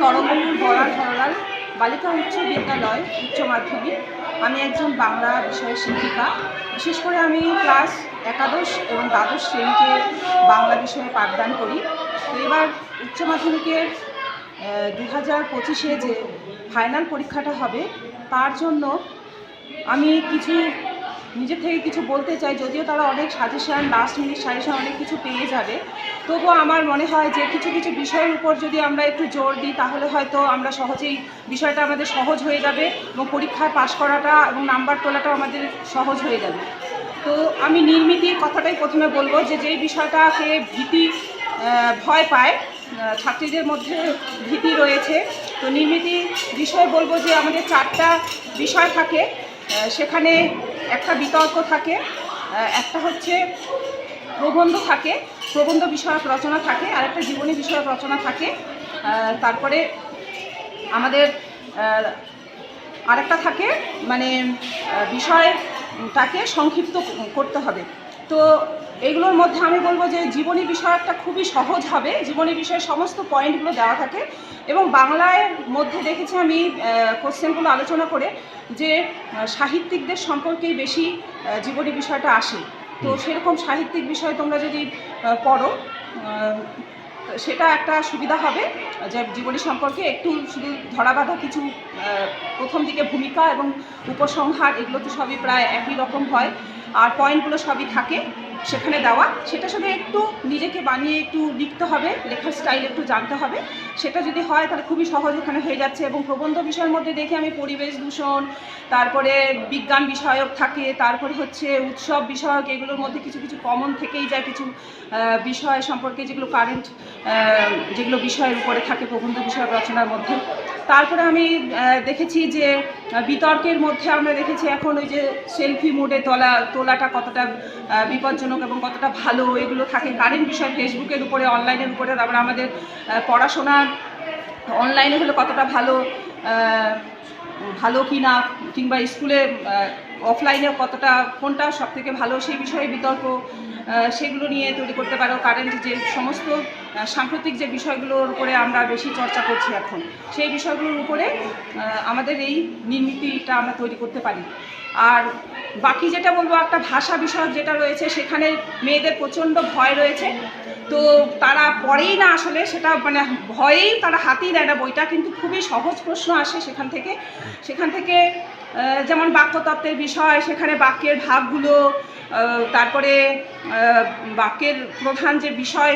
তরঙ্গপুর বড়াল ধরলাল বালিকা উচ্চ বিদ্যালয়, উচ্চ মাধ্যমিক। আমি একজন বাংলা বিষয়ের শিক্ষিকা। বিশেষ করে আমি ক্লাস একাদশ এবং দ্বাদশ শ্রেণীকে বাংলা বিষয়ে পাঠদান করি। তো এবার উচ্চ মাধ্যমিকের দু হাজার পঁচিশে যে ফাইনাল পরীক্ষাটা হবে, তার জন্য আমি কিছু নিজে থেকে কিছু বলতে চাই, যদিও তারা অনেক সাজেশন লাস্ট মিনিট সাজেশন অনেক কিছু পেয়ে যাবে। তবুও আমার মনে হয় যে কিছু কিছু বিষয়ের উপর যদি আমরা একটু জোর দিই, তাহলে হয়তো আমরা সহজেই বিষয়টা আমাদের সহজ হয়ে যাবে এবং পরীক্ষায় পাশ করাটা এবং নাম্বার তোলাটাও আমাদের সহজ হয়ে যাবে। তো আমি নির্মিতির কথাটাই প্রথমে বলব যে, যেই বিষয়টাকে ভীতি ভয় পায় ছাত্রীদের মধ্যে ভীতি রয়েছে, তো নির্মিতি বিষয় বলব যে আমাদের চারটা বিষয় থাকে সেখানে একটা বিতর্ক থাকে একটা হচ্ছে প্রবন্ধ থাকে, প্রবন্ধ বিষয়ক রচনা থাকে আর একটা জীবনী বিষয়ক রচনা থাকে। তারপরে আমাদের আরেকটা থাকে মানে বিষয়টাকে সংক্ষিপ্ত করতে হবে। তো এইগুলোর মধ্যে আমি বলব যে জীবনী বিষয়টা খুবই সহজ হবে। জীবনী বিষয়ে সমস্ত পয়েন্টগুলো দেওয়া থাকে। এবং বাংলায় মধ্যে দেখেছি আমি কোশ্চেনগুলো আলোচনা করে যে সাহিত্যিকদের সম্পর্কেই বেশি জীবনী বিষয়টা আসে। তো সেরকম সাহিত্যিক বিষয় তোমরা যদি পড়ো সেটা একটা সুবিধা হবে যে জীবনী সম্পর্কে একটু শুধু ধরাবাঁধা কিছু প্রথম দিকে ভূমিকা এবং উপসংহার এগুলো তো সবই প্রায় একই রকম হয়। আর পয়েন্টগুলো সবই থাকে। সেখানে দেওয়া। সেটা শুধু একটু নিজেকে বানিয়ে একটু লিখতে হবে, লেখার স্টাইল একটু জানতে হবে। সেটা যদি হয় তাহলে খুবই সহজ ওখানে হয়ে যাচ্ছে এবং প্রবন্ধ বিষয়ের মধ্যে দেখে আমি পরিবেশ দূষণ, তারপরে বিজ্ঞান বিষয়ক থাকে, তারপরে হচ্ছে উৎসব বিষয়ক, এগুলোর মধ্যে কিছু কিছু কমন থেকেই যায়, কিছু বিষয় সম্পর্কে যেগুলো কারেন্ট যেগুলো বিষয়ের উপরে থাকে প্রবন্ধ বিষয়ক রচনার মধ্যে। তারপরে আমি দেখেছি যে বিতর্কের মধ্যে আমরা দেখেছি এখন ওই যে সেলফি মোডে তোলা, তোলাটা কতটা বিপজ্জনক এবং কতটা ভালো, এগুলো থাকে কারেন্ট বিষয় ফেসবুকের উপরে অনলাইনের উপরে, তারপরে আমাদের পড়াশোনা অনলাইনে হলে কতটা ভালো ভালো কি না কিংবা স্কুলে অফলাইনে কতটা, কোনটা সব থেকে ভালো, সেই বিষয়ে বিতর্ক সেগুলো নিয়ে তৈরি করতে পারো। কারেন্ট যে সমস্ত সাম্প্রতিক যে বিষয়গুলোর উপরে আমরা বেশি চর্চা করছি এখন, সেই বিষয়গুলোর উপরে আমাদের এই নির্মিতিটা আমরা তৈরি করতে পারি। আর বাকি যেটা বলব, একটা ভাষা বিষয়ক যেটা রয়েছে, সেখানে মেয়েদের প্রচণ্ড ভয় রয়েছে। তো তারা পড়েই না আসলে, সেটা মানে ভয়েই তারা হাতেই দেয় না বইটা, কিন্তু খুবই সহজ প্রশ্ন আসে সেখান থেকে। সেখান থেকে যেমন বাক্যতত্ত্বের বিষয়, সেখানে বাক্যের ভাগগুলো তারপরে বাক্যের প্রধান যে বিষয়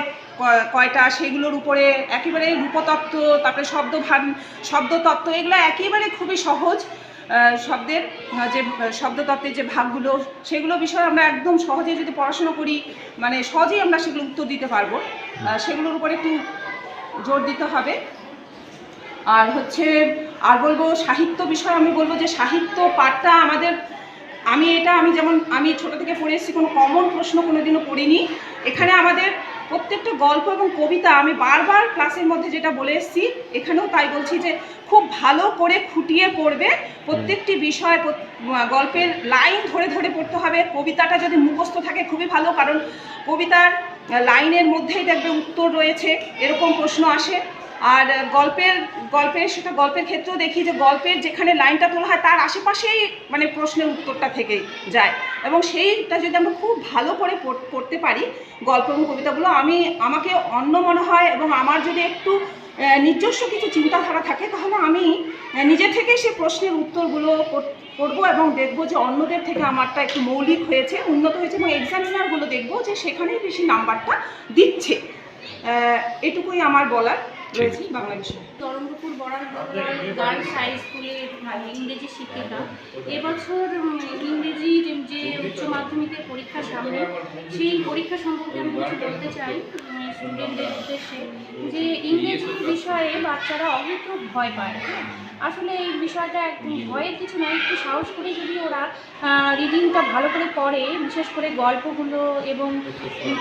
কয়টা, সেগুলোর উপরে একেবারে রূপতত্ত্ব, তারপরে শব্দ শব্দভান, শব্দতত্ত্ব, এগুলো একেবারে খুবই সহজ শব্দের যে, শব্দতত্ত্বের যে ভাগগুলো, সেগুলো বিষয়ে আমরা একদম সহজে যদি পড়াশুনো করি মানে সহজেই আমরা সেগুলো উত্তর দিতে পারব। সেগুলোর উপরে একটু জোর দিতে হবে। আর হচ্ছে, আর বলব সাহিত্য বিষয়, আমি বলব যে সাহিত্য পাঠটা আমাদের আমি এটা, আমি যেমন, আমি ছোট থেকে পড়ে এসেছি, কোনো কমন প্রশ্ন কোনোদিনও পড়িনি এখানে আমাদের প্রত্যেকটা গল্প এবং কবিতা আমি বারবার ক্লাসের মধ্যে যেটা বলে এসেছি, এখানেও তাই বলছি যে খুব ভালো করে খুঁটিয়ে পড়বে। প্রত্যেকটি বিষয় গল্পের লাইন ধরে ধরে পড়তে হবে। কবিতাটা যদি মুখস্থ থাকে খুবই ভালো, কারণ কবিতার লাইনের মধ্যেই দেখবে উত্তর রয়েছে, এরকম প্রশ্ন আসে। আর গল্পের গল্পের সেটা গল্পের ক্ষেত্রেও দেখি যে গল্পের যেখানে লাইনটা তোলা হয় তার আশেপাশেই মানে প্রশ্নের উত্তরটা থেকে যায়। এবং সেইটা যদি আমরা খুব ভালো করে পড়- পড়তে পারি গল্প এবং কবিতাগুলো, আমি, আমাকে অন্য মনে হয় এবং আমার যদি একটু নিজস্ব কিছু চিন্তাধারা থাকে, তাহলে আমি নিজে থেকেই সেই প্রশ্নের উত্তরগুলো কর- করব এবং দেখব যে অন্যদের থেকে আমারটা একটু মৌলিক হয়েছে, উন্নত হয়েছে এবং এক্সামিনারগুলো দেখব যে সেখানেই বেশি নাম্বারটা দিচ্ছে। এটুকুই আমার বলার। রয়েছে বাংলা বিষয়ে তরঙ্গপুর বড়াল গার্লস হাই স্কুলের ইংরেজি শিক্ষিকা। এবছর ইংরেজির যে উচ্চ মাধ্যমিকের পরীক্ষা সামনে সেই পরীক্ষা সম্পর্কে আমি কিছু বলতে চাই স্টুডেন্টদের উদ্দেশ্যে। যে ইংরেজি বিষয়ে বাচ্চারা অনেক ভয় পায় হ্যাঁ? আসলে এই বিষয়টা ভয়ের কিছু নয়, একটু সাহস করে যদি ওরা রিডিংটা ভালো করে পড়ে, বিশেষ করে গল্পগুলো এবং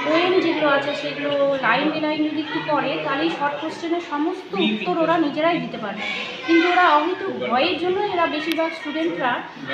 পোয়েম যেগুলো আছে সেগুলো লাইন লাইন যদি একটু পড়ে, তাহলেই শর্ট কোশ্চেনের সমস্ত উত্তর ওরা নিজেরাই দিতে পারবে। কিন্তু ওরা অহেতু ভয়ের জন্য এরা বেশিরভাগ স্টুডেন্টরা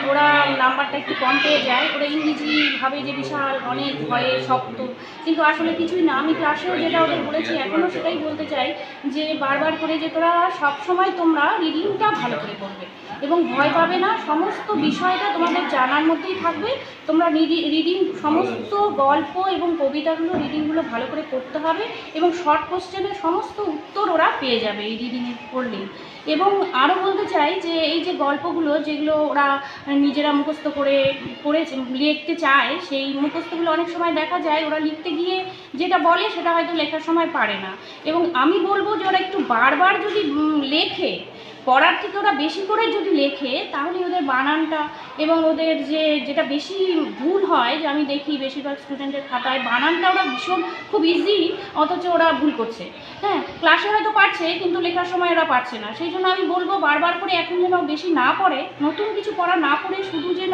ওরা নাম্বারটা একটু কম পেয়ে যায়। ওরা ইংরেজি ভাবে যে বিশাল অনেক ভয়ে শক্ত। কিন্তু আসলে কিছুই না, আমি ক্লাসেও যেটা ওদের বলেছি এখনও সেটাই বলতে চাই যে বারবার করে যে তোরা সবসময় তোমরা রিডিংটা ভালো করে করবে এবং ভয় পাবে না, সমস্ত বিষয়টা তোমাদের জানার মধ্যেই থাকবে। তোমরা রিডিং সমস্ত গল্প এবং কবিতাগুলো রিডিংগুলো ভালো করে করতে হবে এবং শর্ট কোশ্চেনের সমস্ত উত্তর ওরা পেয়ে যাবে এই রিডিংয়ে পড়লেই। এবং আরও বলতে চাই যে এই যে গল্পগুলো যেগুলো ওরা নিজেরা মুখস্থ করে পড়েছে লিখতে চায়, সেই মুখস্থগুলো অনেক সময় দেখা যায় ওরা লিখতে গিয়ে যেটা বলে সেটা হয়তো লেখার সময় পারে না। এবং আমি বলব যে ওরা একটু বারবার যদি লেখে, পড়ার থেকে ওরা বেশি করে যদি লেখে, তাহলে ওদের বানানটা এবং ওদের যে, যেটা বেশি ভুল হয়, যে আমি দেখি বেশিরভাগ স্টুডেন্টের খাতায় বানানটা ওরা ভীষণ, খুব ইজি অথচ ওরা ভুল করছে। হ্যাঁ ক্লাসে হয়তো পারছে, কিন্তু লেখার সময় ওরা পারছে না। সেই জন্য আমি বলব বারবার করে এখন যেন বেশি না পড়ে, নতুন কিছু পড়া না পড়ে শুধু যেন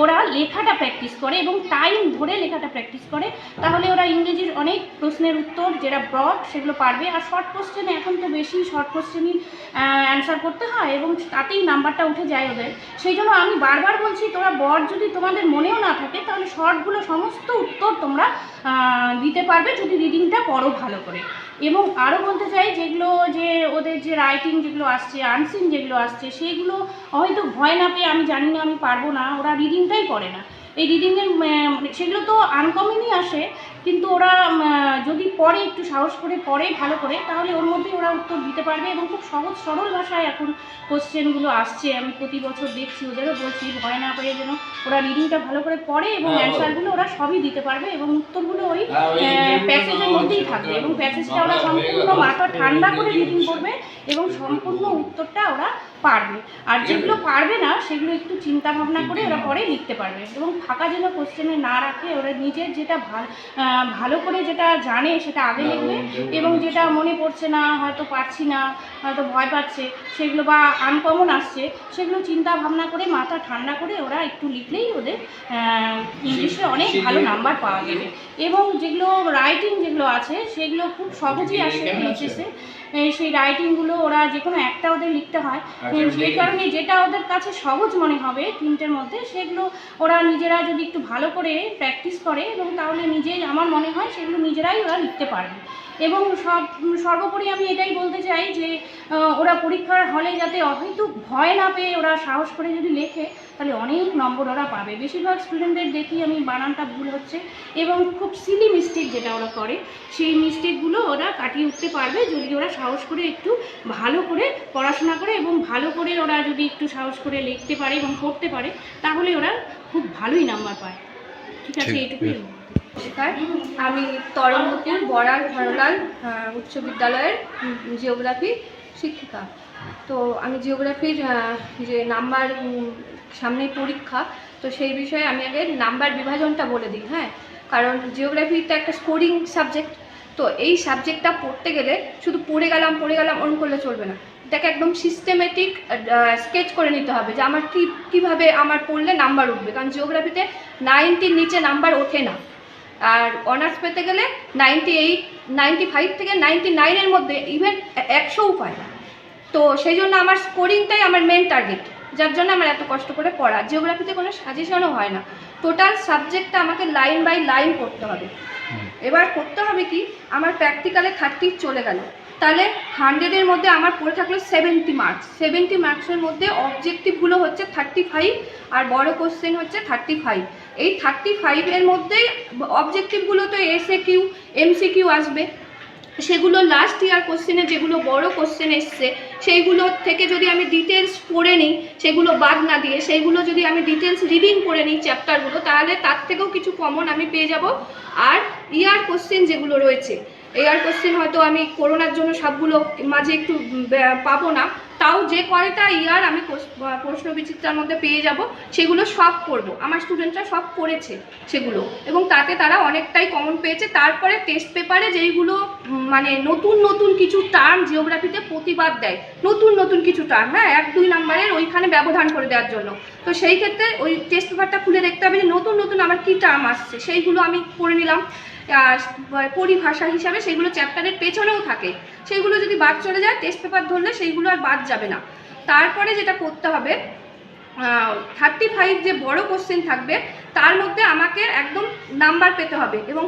ওরা লেখাটা প্র্যাকটিস করে এবং টাইম ধরে লেখাটা প্র্যাকটিস করে, তাহলে ওরা ইংরেজির অনেক প্রশ্নের উত্তর যেটা ব্রড সেগুলো পারবে। আর শর্ট কোশ্চেনে এখন তো বেশি শর্ট কোশ্চেনই অ্যান্সার করতে হয় এবং তাতেই নাম্বারটা উঠে যায় ওদের। সেই জন্য আমি বারবার বলছি, তোরা বড় যদি তোমাদের মনেও না থাকে, তাহলে শর্টগুলো সমস্ত উত্তর তোমরা দিতে পারবে যদি রিডিংটা পড়ো ভালো করে। এবং আরও বলতে চাই যেগুলো যে ওদের যে রাইটিং যেগুলো আসছে আনসিন যেগুলো আসছে, সেগুলো হয়তো ভয় না পেয়ে আমি জানি না আমি পারব না, ওরা রিডিংটাই করে না। এই রিডিংয়ের মানে সেগুলো তো আনকমনই আসে কিন্তু ওরা যদি পড়ে একটু সাহস করে পড়ে ভালো করে তাহলে ওর মধ্যেই ওরা উত্তর দিতে পারবে এবং খুব সহজ সরল ভাষায় এখন কোশ্চেনগুলো আসছে। আমি প্রতি বছর দেখছি ওদেরও বলছি ভয় না পেয়ে যেন ওরা রিডিংটা ভালো করে পড়ে এবং অ্যান্সারগুলো ওরা সবই দিতে পারবে এবং উত্তরগুলো ওই প্যাসেজের মধ্যেই থাকবে এবং প্যাসেজটা ওরা সম্পূর্ণ মাথা ঠান্ডা করে রিডিং করবে এবং সম্পূর্ণ উত্তরটা ওরা পারবে। আর যেগুলো পারবে না সেগুলো একটু চিন্তা ভাবনা করে ওরা পরে লিখতে পারবে। এবং ফাঁকা যেন কোশ্চেনে না রাখে ওরা নিজের যেটা ভাল- ভালো করে যেটা জানে সেটা আগে লিখবে এবং যেটা মনে পড়ছে না হয়তো পারছি না হয়তো ভয় পাচ্ছে সেগুলো বা আনকমন আসছে সেগুলো চিন্তা ভাবনা করে মাথা ঠান্ডা করে ওরা একটু লিখলেই ওদের ইংলিশে অনেক ভালো নাম্বার পাওয়া যাবে। এবং যেগুলো রাইটিং যেগুলো আছে সেগুলো খুব সহজেই আসে এইচএসে সেই রাইটিংগুলো ওরা যে কোনো একটা ওদের লিখতে হয়। সেই কারণে যেটা ওদের কাছে সহজ মনে হবে তিনটের মধ্যে সেগুলো ওরা নিজেরা যদি একটু ভালো করে প্র্যাকটিস করে এবং তাহলে নিজেই আমার মনে হয় সেগুলো নিজেরাই ওরা লিখতে পারবে। এবং সব, সর্বোপরি আমি এটাই বলতে চাই যে ওরা পরীক্ষার হলে যাতে হয়তো ভয় না পেয়ে ওরা সাহস করে যদি লেখে, তাহলে অনেক নম্বর ওরা পাবে। বেশিরভাগ স্টুডেন্টদের দেখি আমি বানানটা ভুল হচ্ছে এবং খুব সিলি মিস্টেক যেটা ওরা করে, সেই মিস্টেকগুলো ওরা কাটিয়ে উঠতে পারবে যদি ওরা সাহস করে একটু ভালো করে পড়াশোনা করে এবং ভালো করে ওরা যদি একটু সাহস করে লিখতে পারে এবং পড়তে পারে, তাহলে ওরা খুব ভালোই নাম্বার পায়। ঠিক আছে এইটুকুই আমি তরঙ্গপুর বড়ার ধরলাল উচ্চ বিদ্যালয়ের জিওগ্রাফি শিক্ষিকা। তো আমি জিওগ্রাফির যে নাম্বার সামনে পরীক্ষা তো সেই বিষয়ে আমি আগে নাম্বার বিভাজনটা বলে দিই হ্যাঁ? কারণ জিওগ্রাফিটা একটা স্কোরিং সাবজেক্ট তো এই সাবজেক্টটা পড়তে গেলে শুধু পড়ে গেলাম পড়ে গেলাম অন করলে চলবে না। এটাকে একদম সিস্টেমেটিক স্কেচ করে নিতে হবে যে আমার কী, কীভাবে আমার পড়লে নাম্বার উঠবে। কারণ জিওগ্রাফিতে নাইনটির নিচে নাম্বার ওঠে না। আর অনার্স পেতে গেলে নাইনটি এইট নাইনটি ফাইভ থেকে নাইনটি নাইনের মধ্যে ইভেন একশোও পায় তো সেই জন্য আমার স্কোরিংটাই আমার মেন টার্গেট যার জন্য আমার এত কষ্ট করে পড়া। জিওগ্রাফিতে কোনো সাজেশনও হয় না। টোটাল সাবজেক্টটা আমাকে লাইন বাই লাইন করতে হবে। এবার করতে হবে কি? আমার প্র্যাকটিক্যালে থার্টি চলে গেল। তাহলে হান্ড্রেডের মধ্যে আমার পড়ে থাকল সেভেন্টি মার্কস সেভেন্টি মার্কসের মধ্যে অবজেক্টিভগুলো হচ্ছে থার্টি ফাইভ আর বড় কোশ্চেন হচ্ছে থার্টি ফাইভ এই থার্টি ফাইভের মধ্যেই অবজেক্টিভগুলো তো এসএ কিউ এমসি কিউ আসবে। সেগুলো লাস্ট ইয়ার কোশ্চেনে যেগুলো বড় কোশ্চেন এসছে, সেইগুলো থেকে যদি আমি ডিটেলস পড়ে নিই, সেগুলো বাদ না দিয়ে, সেইগুলো যদি আমি ডিটেলস রিডিং করে নিই চ্যাপ্টারগুলো তাহলে তার থেকেও কিছু কমন আমি পেয়ে যাব। আর ইয়ার কোশ্চেন যেগুলো রয়েছে এয়ার কোশ্চেন হয়তো আমি করোনার জন্য সবগুলো মাঝে একটু পাবো না। তাও যে কয়টা ইয়ার আমি প্রশ্ন বিচিত্রার মধ্যে পেয়ে যাব, সেগুলো সব করব। আমার স্টুডেন্টরা সব করেছে সেগুলো। এবং তাতে তারা অনেকটাই কমন পেয়েছে। তারপরে টেস্ট পেপারে যেইগুলো মানে নতুন নতুন কিছু টার্ম জিওগ্রাফিতে প্রতিবাদ দেয়, নতুন নতুন কিছু টার্ম হ্যাঁ এক, দুই নাম্বারের ওইখানে ব্যবধান করে দেওয়ার জন্য। তো সেই ক্ষেত্রে ওই টেস্ট পেপারটা খুলে দেখতে হবে যে নতুন নতুন আমার কী টার্ম আসছে, সেইগুলো আমি করে নিলাম। পরিভাষা হিসাবে সেগুলো চ্যাপ্টারের পেছনেও থাকে। সেইগুলো যদি বাদ চলে যায় টেস্ট পেপার ধরলে সেইগুলো আর বাদ যাবে না। তারপরে যেটা করতে হবে থার্টি ফাইভ যে বড় কোশ্চেন থাকবে, তার মধ্যে আমাকে একদম নাম্বার পেতে হবে এবং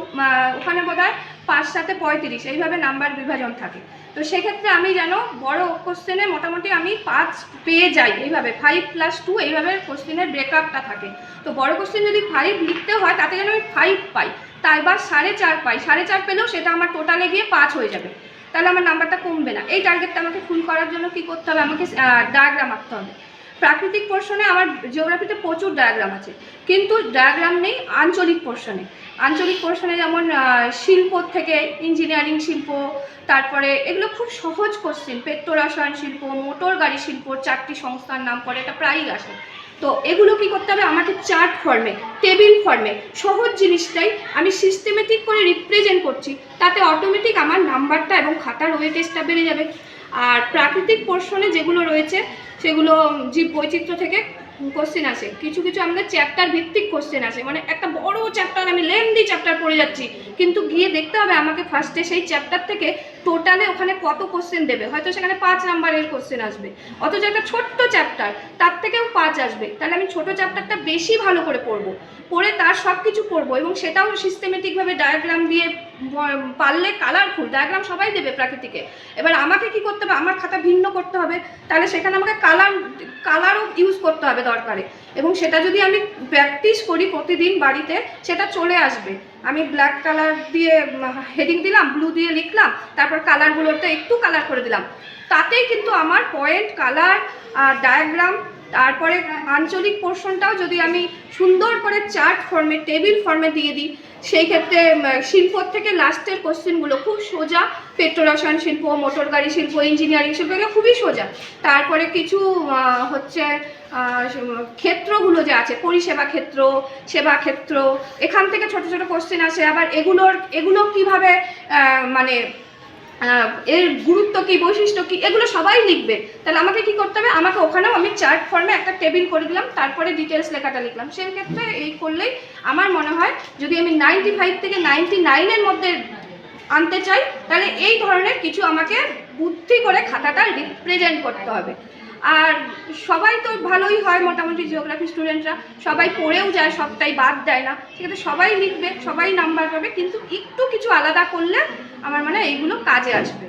ওখানে বোধ হয় পাঁচ সাথে পঁয়ত্রিশ, এইভাবে নাম্বার বিভাজন থাকে। তো সেক্ষেত্রে আমি যেন বড় কোশ্চেনে মোটামুটি আমি পাঁচ পেয়ে যাই, এইভাবে ফাইভ প্লাস টু এইভাবে কোশ্চেনের ব্রেকআপটা থাকে। তো বড় কোশ্চেন যদি ফাইভ লিখতে হয়, তাতে যেন আমি ফাইভ পাই। তাই বা সাড়ে চার পাই, সাড়ে চার পেলেও সেটা আমার টোটালে গিয়ে পাঁচ হয়ে যাবে। তাহলে আমার নাম্বারটা কমবে না। এই টার্গেটটা আমাকে ফুল করার জন্য কি করতে হবে? আমাকে ডায়াগ্রাম আঁকতে হবে। প্রাকৃতিক পোর্শনে আমার জিওগ্রাফিতে প্রচুর ডায়াগ্রাম আছে। কিন্তু ডায়াগ্রাম নেই, আঞ্চলিক পোর্শনে আঞ্চলিক পোর্শনে যেমন শিল্প থেকে ইঞ্জিনিয়ারিং শিল্প, তারপরে এগুলো খুব সহজ কোশ্চেন পেট্রো রসায়ন শিল্প মোটর গাড়ি শিল্প, চারটি সংস্থার নাম করে এটা প্রায়ই আসে। তো এগুলো কি করতে হবে? আমাকে চার্ট ফর্মে টেবিল ফর্মে সহজ জিনিসটাই আমি সিস্টেমেটিক করে রিপ্রেজেন্ট করছি। তাতে অটোমেটিক আমার নাম্বারটা এবং খাতার ওয়েটেজটা বেড়ে যাবে। আর প্রাকৃতিক পোর্শনে যেগুলো রয়েছে, সেগুলো জীব বৈচিত্র্য থেকে কোশ্চেন আসে। কিছু কিছু আমাদের চ্যাপ্টার ভিত্তিক কোশ্চেন আসে। মানে একটা বড় চ্যাপ্টার আমি লেন্দি চ্যাপ্টার পড়ে যাচ্ছি। কিন্তু গিয়ে দেখতে হবে আমাকে ফার্স্টে সেই চ্যাপ্টার থেকে টোটালে ওখানে কত কোশ্চেন দেবে। হয়তো সেখানে পাঁচ নাম্বারের কোশ্চেন আসবে। অথচ একটা ছোট্ট চ্যাপ্টার তার থেকেও পাঁচ আসবে। তাহলে আমি ছোট চ্যাপ্টারটা বেশি ভালো করে পড়ব। পড়ে তার সব কিছু পড়ব এবং সেটাও সিস্টেমেটিকভাবে ডায়াগ্রাম দিয়ে পারলে কালারফুল ডায়াগ্রাম সবাই দেবে প্রাকৃতিকে। এবার আমাকে কি করতে হবে? আমার খাতা ভিন্ন করতে হবে। তাহলে সেখানে আমাকে কালার কালারও ইউজ করতে হবে দরকারে। এবং সেটা যদি আমি প্র্যাকটিস করি প্রতিদিন বাড়িতে, সেটা চলে আসবে। আমি ব্ল্যাক কালার দিয়ে হেডিং দিলাম ব্লু দিয়ে লিখলাম, তারপর কালারগুলোতে একটু কালার করে দিলাম। তাতেই কিন্তু আমার পয়েন্ট কালার আর ডায়াগ্রাম তারপরে আঞ্চলিক পোর্শনটাও যদি আমি সুন্দর করে চার্ট ফর্মে টেবিল ফর্মে দিয়ে দিই, সেই ক্ষেত্রে শিল্প থেকে লাস্টের কোশ্চেনগুলো খুব সোজা। পেট্রো রসায়ন শিল্প মোটর গাড়ি শিল্প ইঞ্জিনিয়ারিং শিল্প, এগুলো খুবই সোজা। তারপরে কিছু হচ্ছে ক্ষেত্রগুলো যে আছে, পরিষেবা ক্ষেত্র, সেবা ক্ষেত্র, এখান থেকে ছোট ছোট কোশ্চেন আসে। আবার এগুলোর, এগুলো কীভাবে মানে এর গুরুত্ব কি, বৈশিষ্ট্য কি, এগুলো সবাই লিখবে। তাহলে আমাকে কি করতে হবে? আমাকে ওখানেও আমি চার্ট ফর্মে একটা টেবিল করে দিলাম, তারপরে ডিটেলস লেখাটা লিখলাম। সেই ক্ষেত্রে এই করলেই আমার মনে হয়, যদি আমি নাইনটি ফাইভ থেকে নাইনটি নাইনের মধ্যে আনতে চাই, তাহলে এই ধরনের কিছু আমাকে বুদ্ধি করে খাতাটা রিপ্রেজেন্ট করতে হবে। আর সবাই তো ভালোই হয় মোটামুটি জিওগ্রাফি স্টুডেন্টরা সবাই পড়েও যায়, সবটাই বাদ দেয় না। সেক্ষেত্রে সবাই লিখবে, সবাই নাম্বার পাবে, কিন্তু একটু কিছু আলাদা করলে আমার মনে এইগুলো কাজে আসবে।